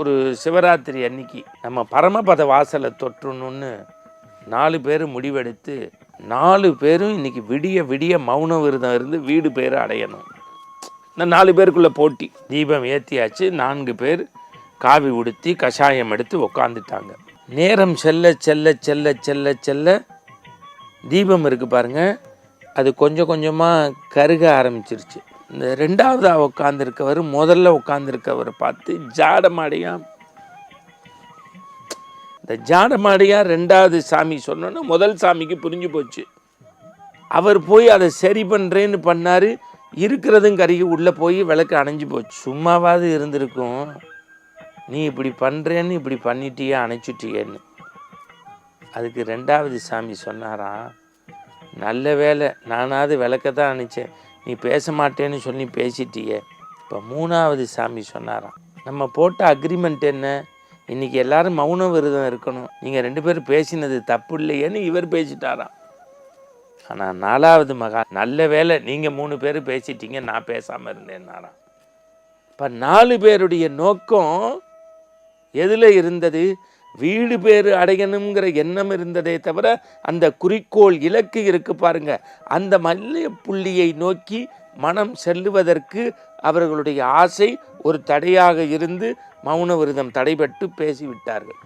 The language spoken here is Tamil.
ஒரு சிவராத்திரி அன்னைக்கு நம்ம பரமபத வாசலை தொற்றணும்னு நாலு பேர் முடிவெடுத்து நாலு பேரும் இன்னைக்கு விடிய விடிய மௌன விரதம் இருந்து வீடு பேர் அடையணும். இந்த நாலு பேருக்குள்ளே போட்டி. தீபம் ஏற்றியாச்சு நான்கு பேர் காவி உடுத்தி கஷாயம் எடுத்து உக்காந்துட்டாங்க. நேரம் செல்ல செல்ல செல்ல செல்ல செல்ல தீபம் இருக்குது பாருங்கள் அது கொஞ்சம் கொஞ்சமாக கருக ஆரம்பிச்சிருச்சு. இந்த ரெண்டாவதாக உட்காந்துருக்கவர் முதல்ல உட்காந்துருக்கவரை பார்த்து ஜாடமாடியா இந்த ஜாடமாடியா ரெண்டாவது சாமி சொன்னோன்னா முதல் சாமிக்கு புரிஞ்சு போச்சு. அவர் போய் அதை சரி பண்ணுறேன்னு பண்ணார். இருக்கிறதும் கருகி உள்ளே போய் விளக்கு அணைஞ்சு போச்சு. சும்மாவாவது இருந்திருக்கும். நீ இப்படி பண்ணுறேன்னு இப்படி பண்ணிட்டியே அணைச்சிட்டியேன்னு. அதுக்கு ரெண்டாவது சாமி சொன்னாராம் நல்ல வேலை நானாவது விளக்க தான் அணைச்சேன். நீ பேச மாட்டேன்னு சொல்லி பேசிட்டியே. இப்போ மூணாவது சாமி சொன்னாராம். நம்ம போட்ட அக்ரிமெண்ட் என்ன? இன்றைக்கி எல்லோரும் மௌன விரதம் இருக்கணும். நீங்கள் ரெண்டு பேரும் பேசினது தப்பு இல்லையேன்னு இவர் பேசிட்டாராம். ஆனால் நாலாவது மகா நல்ல வேலை நீங்கள் மூணு பேர் பேசிட்டீங்க நான் பேசாமல் இருந்தேன்னாராம். இப்போ நாலு பேருடைய நோக்கம் எதில் இருந்தது? வீடு பேறு அடையணுங்கிற எண்ணம் இருந்ததே தவிர அந்த குறிக்கோள் இலக்கு இருக்கு பாருங்க. அந்த மல்லிய புள்ளியை நோக்கி மனம் செல்லுவதற்கு அவர்களுடைய ஆசை ஒரு தடையாக இருந்து மௌன விரதம் தடைபட்டு பேசிவிட்டார்கள்.